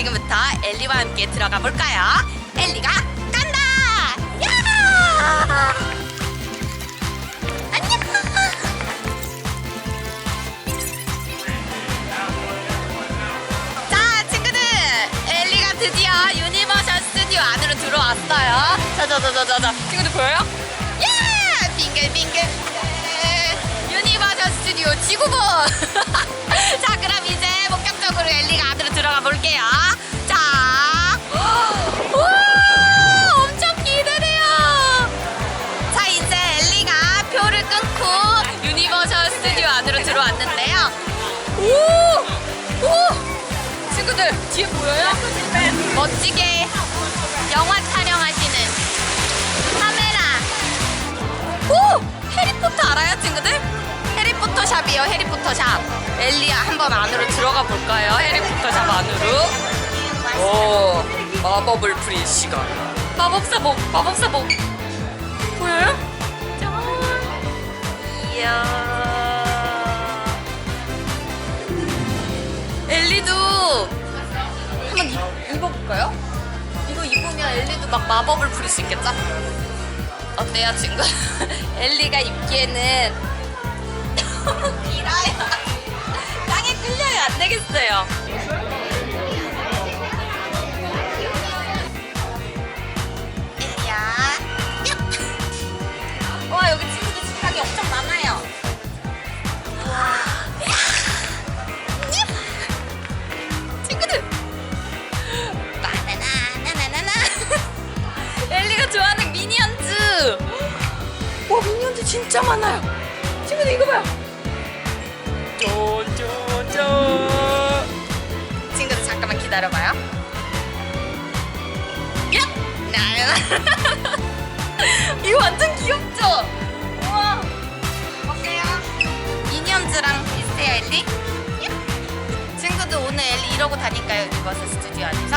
지금부터 엘리와 함께 들어가 볼까요? 엘리가 간다! 야! 안녕! 자, 친구들! 엘리가 드디어 유니버셜 스튜디오 안으로 들어왔어요. 자 자 자 자 자 자. 친구들 보여요? 야! 빙글빙글. 해리포터 샵. 엘리야, 한번 안으로 들어가 볼까요? 해리포터 샵 안으로. 오, 마법을 부릴 시간. 마법사복, 마법사복. 보여요? 짠. 이야. 엘리도 한번 입- 입어볼까요? 이거 입으면 엘리도 막 마법을 부릴 수 있겠죠? 어때요, 친구? 엘리가 입기에는 너무 길어요. 땅에 끌려요. 안 되겠어요. 와, 여기 친구들 집착이 엄청 많아요. 친구들. 바나나, 나나나나. 엘리가 좋아하는 미니언즈. 와, 미니언즈 진짜 많아요. 친구들 이거 봐요. 기다려봐요. 야! 나나. 이거 완전 귀엽죠? 우와. 어때요? 미니언즈랑 비슷해요, 엘리? 야! 친구들 오늘 엘리 이러고 다닐까요? 유니버설 스튜디오 안에서?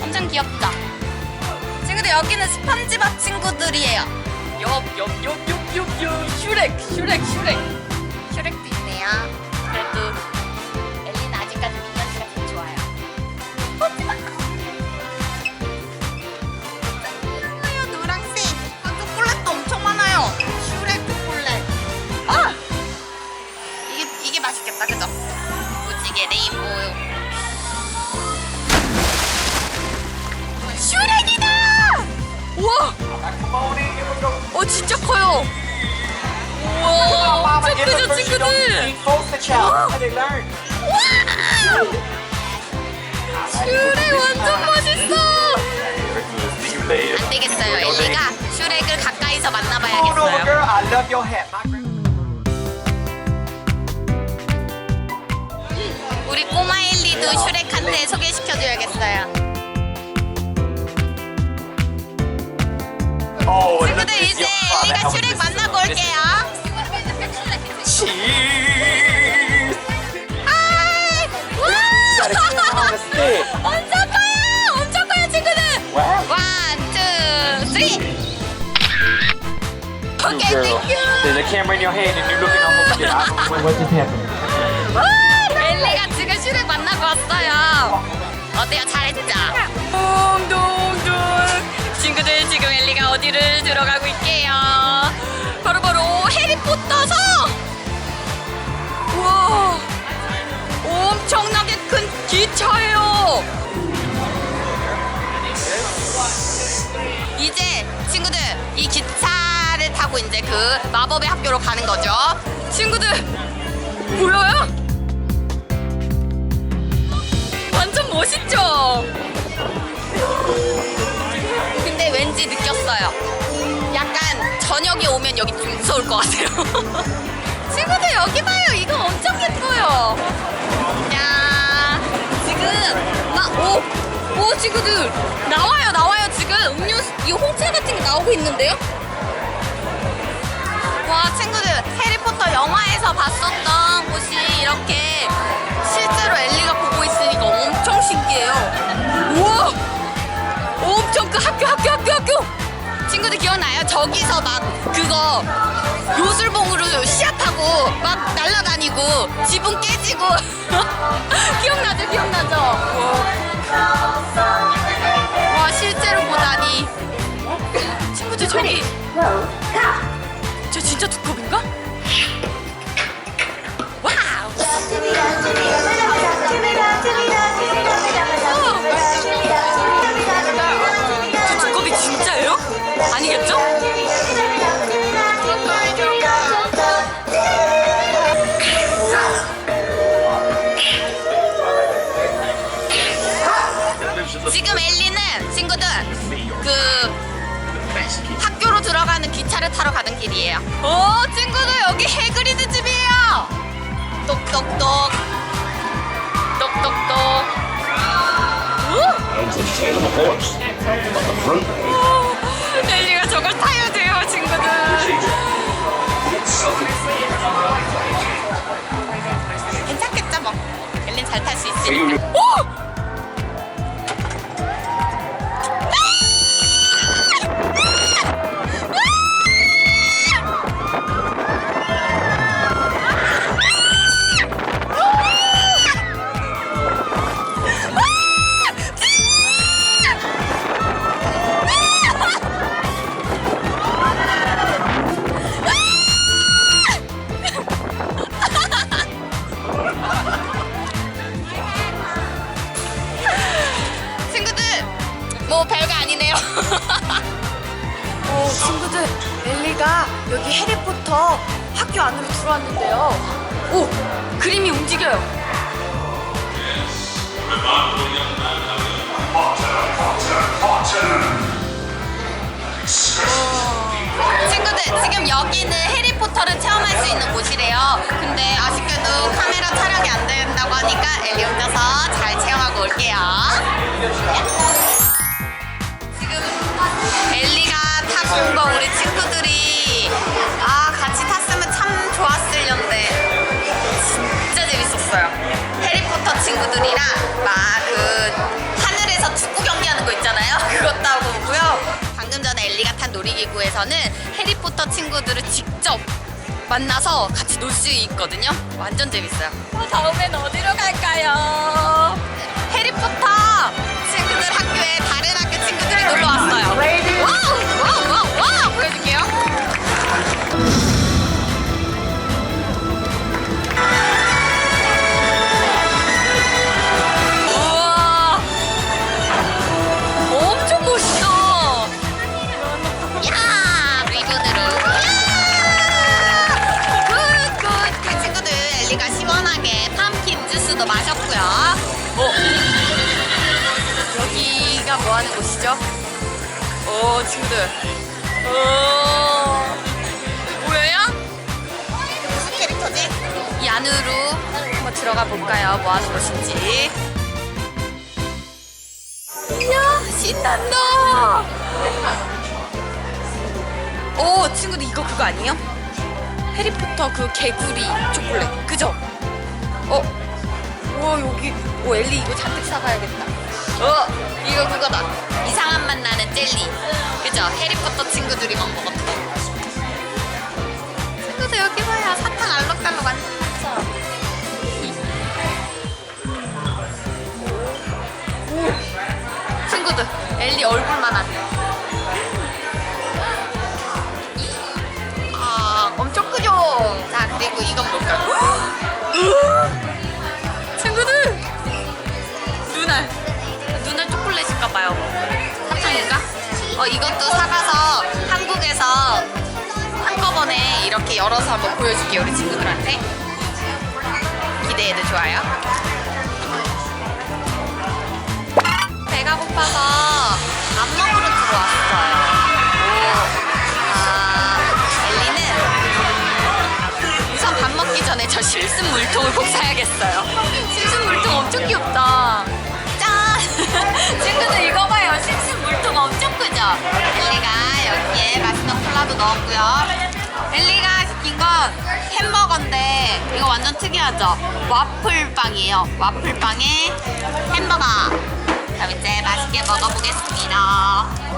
엄청 귀엽죠? 친구들 여기는 스펀지밥 친구들이에요. 엽엽엽엽엽엽 슈렉 슈렉 슈렉 슈렉도 있네요. 그래도 슈렉 완전 멋있어. 안 되겠어요. 엘리가 슈렉을 가까이서 만나봐야겠어요. I love your hat. 우리 꼬마 엘리도 슈렉한테 소개시켜줘야겠어요. Oh, 친구들 이제. 엘리가 슈렉 만나고 올게요. Cheese. 와! 엄청 커요! 엄청 커요 친구들! 원, 투, 쓰리! 오케이, Girl, 땡큐! there's a camera in your hand and you're looking almost dead. I- Wait, what just happened? 엘리가 지금 슈렉 만나고 왔어요. 어때요? 잘했죠? 둥둥둥. 친구들 지금 엘리가 어디를 들어가고 있게요? 타고 이제 그 마법의 학교로 가는 거죠. 친구들 보여요? 완전 멋있죠? 근데 왠지 느꼈어요. 약간 저녁에 오면 여기 좀 무서울 것 같아요. 친구들 여기 봐요. 이거 엄청 예뻐요. 야, 지금 막 오, 오 친구들 나와요, 나와요. 지금 음료수 이 홍차 같은 게 나오고 있는데요? 와 친구들 해리포터 영화에서 봤었던 곳이 이렇게 실제로 엘리가 보고 있으니까 엄청 신기해요. 우와! 엄청 그 학교 학교 학교 학교! 친구들 기억나요? 저기서 막 그거 요술봉으로 시합하고 막 날아다니고 지붕 깨지고 기억나죠 기억나죠 와 실제로 보다니 친구들 저기 저 진짜 두꺼비인가? 가는 기차를 타러 가는 길이에요. 오 친구들 여기 해그리드 집이에요. 똑똑똑 똑똑똑. 엘리가 저걸 타야 돼요, 친구들. 괜찮겠죠, 뭐. 엘린 잘 탈 수 있으니까. 오! 해리포터 학교 안으로 들어왔는데요. 오, 그림이 움직여요. 친구들 지금 여기는 해리포터를 체험할 수 있는 곳이래요. 근데 아쉽게도 카메라 촬영이 안 된다고 하니까 엘리 혼자서 잘 체험하고 올게요. 지금 엘리가 타고 온거 우리 친구들이 아 재밌었어요. 해리포터 친구들이랑 막 그 하늘에서 축구 경기하는 거 있잖아요. 그것도 하고 오고요. 방금 전에 엘리가 탄 놀이기구에서는 해리포터 친구들을 직접 만나서 같이 놀 수 있거든요. 완전 재밌어요. 다음엔 어디로 갈까요? 해리포터 친구들 학교에 다른 학교 친구들이 놀러 왔어요. 와우, 와우, 들어가 볼까요? 뭐 하는 곳인지. 이야, 신난다. 오, 친구들 이거 그거 아니에요? 해리포터 그 개구리 초콜릿, 그죠? 어, 와 여기, 오 엘리 이거 잔뜩 사가야겠다. 어, 이거 그거다. 이상한 맛 나는 젤리, 그죠? 해리포터 친구들이만 먹었던. 엘리 얼굴만한. 아, 엄청 크죠? 자, 그리고 이건 뭘까요? 친구들! 눈알. 눈알 초콜릿일까봐요. 사탕인가? 어, 이것도 사가서 한국에서 한꺼번에 이렇게 열어서 한번 보여줄게요, 우리 친구들한테. 기대해도 좋아요. 배가 고파서 밥 먹으러 들어왔어요. 아, 엘리는 우선 밥 먹기 전에 저 실습 물통을 꼭 사야겠어요. 실습 물통 엄청 귀엽다. 짠! 친구들 이거 봐요. 실습 물통 엄청 크죠? 엘리가 여기에 맛있는 콜라도 넣었고요. 엘리가 시킨 건 햄버거인데 이거 완전 특이하죠? 와플빵이에요. 와플빵에 햄버거. 그럼 이제 맛있게 먹어보겠습니다.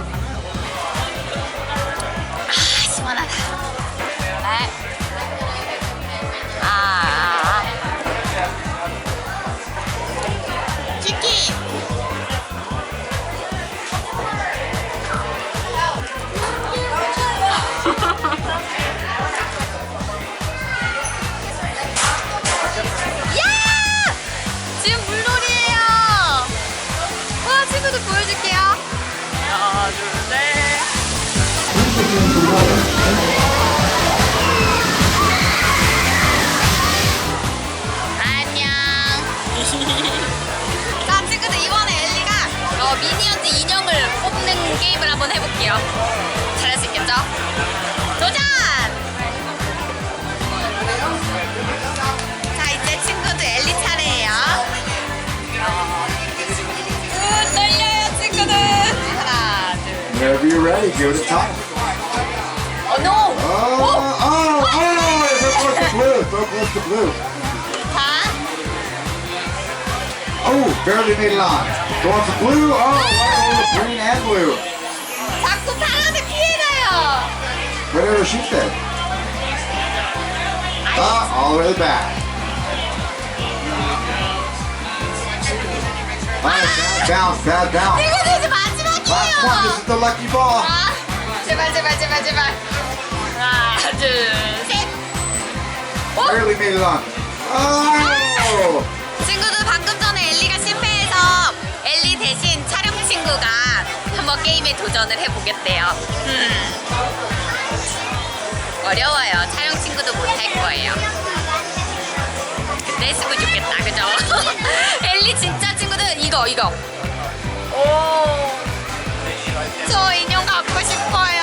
잘할 수 있겠죠? 도전! 자, 이제 친구들 엘리 차례예요. 으, 떨려요, 친구들. 하나, 둘. Whenever you're ready, give it a try. 어, 노! Oh, oh, oh! So close to blue. So close to blue. 자, Oh, barely made it on. Going to blue. Oh, oh, green and blue. She said. Ah, all the way back. Ah, bad bounce, bad bounce. 친구들 이제 Last one, this 마지막이에요. is the lucky ball. 아, 제발 제발 제발 제발. 하나, 둘, 셋. 어? Barely made it on. Oh! 친구들 방금 전에 엘리가 실패해서 엘리 대신 촬영 친구가 한번 게임에 도전을 해보겠대요. 음. 어려워요. 촬영 친구도 못 할 거예요. 근데 했으면 좋겠다, 그죠? 엘리 진짜 친구들 이거 이거. 오. 저 인형 갖고 싶어요.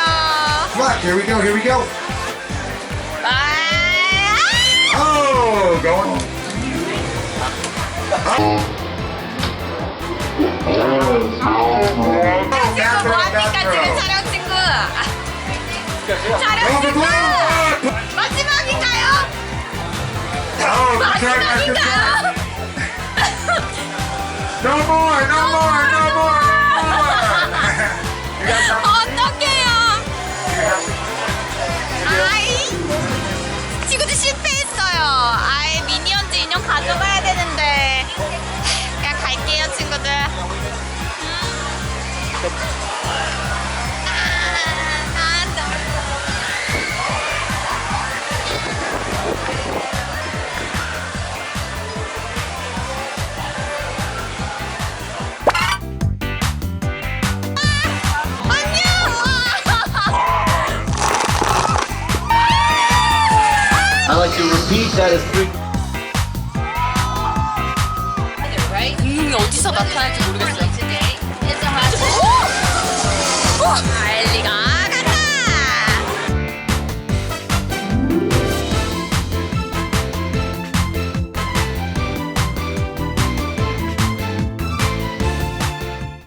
Look, here we go, here we go. 아. Oh, going. 친구 뭐합니까 지금 촬영 친구? 촬영 친구 blue. 마지막인가요? Oh, try. 마지막인가요? No more, no more, no more, no more. You got something? 어떡해요? You 아이 친구들 실패했어요. 아이 I'd like to repeat that is three. 공룡이 어디서 나타날지 모르겠어요. 오! 오!